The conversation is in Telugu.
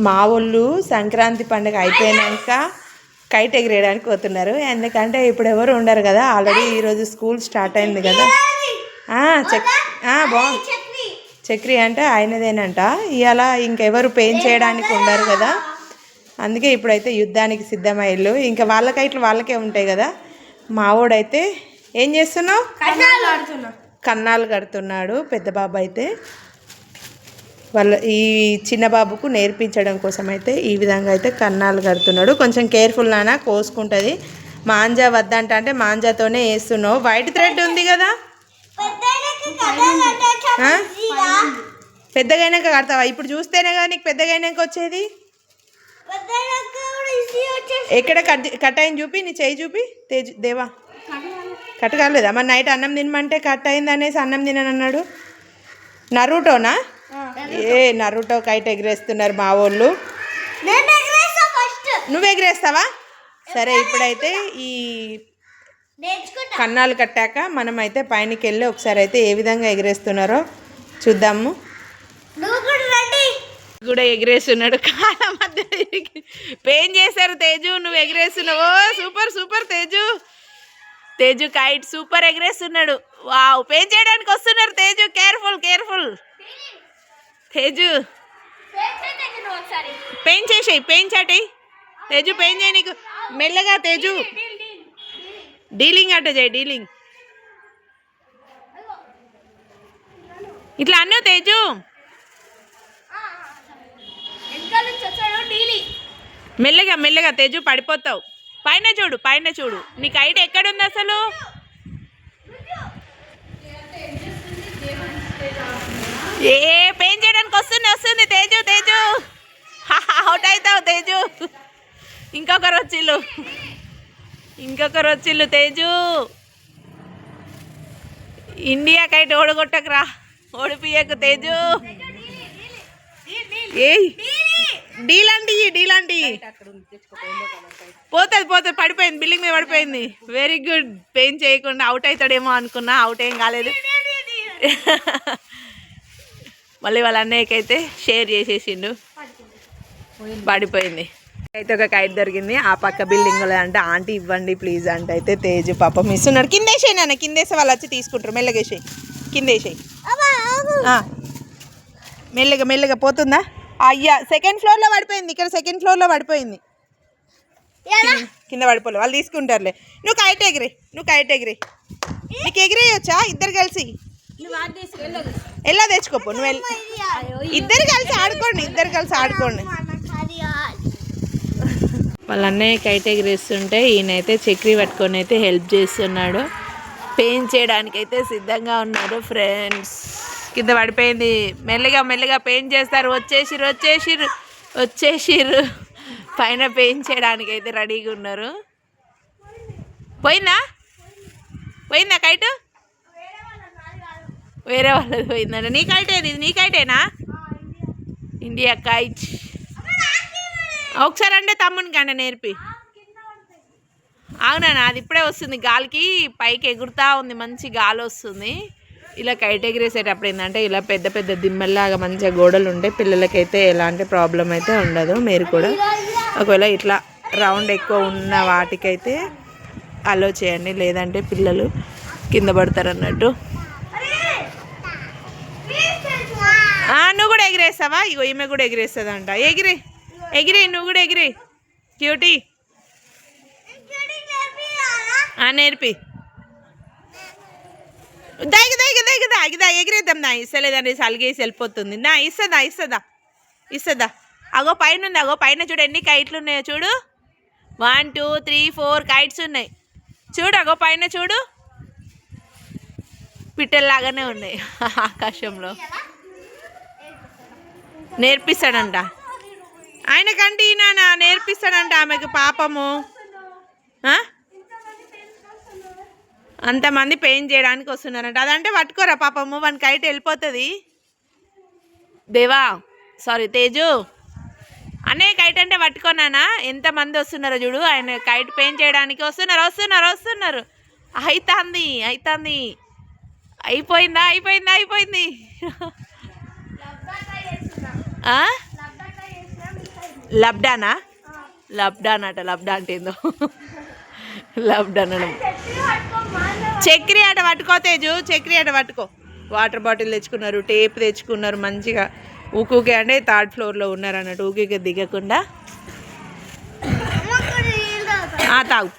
మా వాళ్ళు సంక్రాంతి పండుగ అయిపోయినాక కైట్ ఎగిరేయడానికి పోతున్నారు. ఎందుకంటే ఇప్పుడు ఎవరు ఉండరు కదా. ఆల్రెడీ ఈరోజు స్కూల్ స్టార్ట్ అయింది కదా. చక్ బాగుంది చక్రి అంటే ఆయనదేనంట. ఇవాళ ఇంకెవరు పెయిన్ చేయడానికి ఉండరు కదా. అందుకే ఇప్పుడైతే యుద్ధానికి సిద్ధమయ్యారు ఇంకా వాళ్ళ కైట్లు వాళ్ళకే ఉంటాయి కదా. మావోడైతే ఏం చేస్తున్నావు? కన్నాలు కడుతున్నాడు. పెద్ద బాబు అయితే వాళ్ళ ఈ చిన్న బాబుకు నేర్పించడం కోసం అయితే ఈ విధంగా అయితే కన్నాలు కడుతున్నాడు. కొంచెం కేర్ఫుల్ నాన్న కోసుకుంటుంది. మాంజా వద్దంట అంటే మాంజాతోనే వేస్తున్నావు వైట్ థ్రెడ్ ఉంది కదా? పెద్దగైనాక కడతావా? ఇప్పుడు చూస్తేనే కదా నీకు పెద్దగైనాక వచ్చేది? ఎక్కడ కట్ కట్ అయింది చూపి నీ చేయి చూపి. తేజు దేవా. కట్ కాలేదా? మరి నైట్ అన్నం తినమంటే కట్ అయింది అనేసి అన్నం తినని అన్నాడు నరుటోనా? ఏ నరుటో కైట్ ఎగిరేస్తున్నారు మా వాళ్ళు. నువ్వు ఎగిరేస్తావా? సరే ఇప్పుడైతే ఈ కన్నాలు కట్టాక మనం అయితే పైనకి వెళ్ళి ఒకసారి అయితే ఏ విధంగా ఎగిరేస్తున్నారో చూద్దాము. కూడా ఎగిరేస్తున్నాడు. కాళ్ళ మధ్య పెయిన్ చేశారు తేజు నువ్వు ఎగిరేస్తున్నావు. ఓ super super Teju. Teju kite super ఎగిరేస్తున్నాడు. Wow పెయిన్ చేయడానికి వస్తున్నారు తేజు. Careful careful. తేజు. పెయిన్ చేసేయి పెయిన్ చాటి తేజు పెయిన్ చేయి నీకు. మెల్లగా తేజు. డీలింగ్ అట చేయి డీలింగ్. ఇట్లా అన్నావు తేజు. మెల్లగా మెల్లగా తేజు పడిపోతావు. పైన చూడు పైన చూడు. నీకు ఐడి ఎక్కడుంది అసలు? ఏ పెయిన్ వస్తుంది వస్తుంది తేజు. తేజు అవుట్ అవుతావు తేజు. ఇంకొకరు వచ్చిళ్ళు. ఇంకొకరు వచ్చిళ్ళు తేజు. ఇండియాకైతే ఓడగొట్టకురా. ఓడిపియకు తేజు. ఏ డీలాంటి డీలాంటి పోతుంది పోతుంది పడిపోయింది. బిల్డింగ్ మీద పడిపోయింది. వెరీ గుడ్ పెయిన్ చేయకుండా అవుట్ అవుతాడేమో అనుకున్నా అవుట్ ఏం కాలేదు. మళ్ళీ వాళ్ళ అన్నయ్యకైతే షేర్ చేసేసిండు. పడిపోయింది. అయితే ఒక కైట్ దొరికింది. ఆ పక్క బిల్డింగ్ అంటే ఆంటీ ఇవ్వండి ప్లీజ్ అంటే అయితే తేజు పాప మిస్ ఉన్నాడు కిందేసేయి నాన్న కిందేసే వాళ్ళు వచ్చి తీసుకుంటారు. మెల్లగేసేయి కిందేసేయి. మెల్లగా మెల్లగా పోతుందా? అయ్యా సెకండ్ ఫ్లోర్లో పడిపోయింది. ఇక్కడ సెకండ్ ఫ్లోర్లో పడిపోయింది. కింద పడిపోలే. వాళ్ళు తీసుకుంటారులే. నువ్వు కైట్ ఎగిరి నువ్వు కైట్ ఎగిరి. నీకు ఎగిరేయొచ్చా? ఇద్దరు కలిసి. ఎలా తెచ్చుకోపో? నువ్వు వెళ్ళి ఇద్దరు కలిసి ఆడుకోండి ఇద్దరు కలిసి ఆడుకోండి. వాళ్ళ అన్నయ్య కైట్ ఎగిరేస్తుంటే ఈయనైతే చక్రి పట్టుకొని అయితే హెల్ప్ చేస్తున్నాడు. పెయిన్ చేయడానికి అయితే సిద్ధంగా ఉన్నారు ఫ్రెండ్స్ కింద పడిపోయింది. మెల్లగా మెల్లగా పెయిన్ చేస్తారు. వచ్చేసిర్రు వచ్చేసిర్రు వచ్చేసిర్రు. పైన పెయిన్ చేయడానికి అయితే రెడీగా ఉన్నారు. పోయిందా? పోయిందా కైటు? వేరే వాళ్ళది పోయిందంట. నీ కైట్ ఇది నీ కైటేనా ఇండియా కైట్. ఒకసారి అంటే తమ్ముని కంట నేర్పి. అవునా అది ఇప్పుడే వస్తుంది. గాలికి పైకి ఎగురుతా ఉంది. మంచి గాలి వస్తుంది. ఇలా కైట్ ఎగిరేసేటప్పుడు ఏంటంటే ఇలా పెద్ద పెద్ద దిమ్మల్లాగా మంచిగా గోడలు ఉండే పిల్లలకైతే ఎలాంటి ప్రాబ్లం అయితే ఉండదు. మీరు కూడా ఒకవేళ ఇట్లా రౌండ్ ఎక్కువ ఉన్న వాటికైతే అలో చేయండి. లేదంటే పిల్లలు కింద పడతారు అన్నట్టు ఆ, నువ్వు కూడా ఎగిరేస్తావా ఇగో ఈమె కూడా ఎగిరేస్తుందంట. ఎగిరి ఎగిరి నువ్వు కూడా ఎగిరి. క్యూటీ. ఆ, నేర్పి. దాగి దాగి దాగి దాగిదా ఎగిరేద్దాం నా ఇస్తలేదని సలిగేసి వెళ్ళిపోతుంది. నా ఇస్తుందా ఇస్తుందా ఇస్తుందా. అగో పైన ఉంది అగో పైన చూడు ఎన్ని కైట్లు ఉన్నాయో చూడు. One two three four kites ఉన్నాయి. చూడు అగో పైన చూడు. పిట్టల్లాగానే ఉన్నాయి ఆకాశంలో. నేర్పిస్తాడంట. ఆయనకంటే ఈయన నేర్పిస్తాడంట ఆమెకు పాపము. అంతమంది పెయిన్ చేయడానికి వస్తున్నారంట. అదంటే పట్టుకోరా పాపము వన్ కైట్ వెళ్ళిపోతుంది. దేవా సారీ తేజు. అనే కైట్ అంటే పట్టుకోనానా ఎంతమంది వస్తున్నారో చూడు. ఆయన కైట్ పెయిన్ చేయడానికి వస్తున్నారు వస్తున్నారు వస్తున్నారు. అవుతుంది అవుతుంది అయిపోయిందా అయిపోయిందా అయిపోయింది. లబ్డానా లబ్డాన్? అట లబ్డా అంటే ఏందో. లబ్డాన్ అనడం చక్రి ఆట పట్టుకో తేజు చక్రి ఆట పట్టుకో. వాటర్ బాటిల్ తెచ్చుకున్నారు టేప్ తెచ్చుకున్నారు మంచిగా. ఊకూకే అంటే థర్డ్ ఫ్లోర్లో ఉన్నారు అన్నట్టు ఊకూకే దిగకుండా. ఆ, తాగు.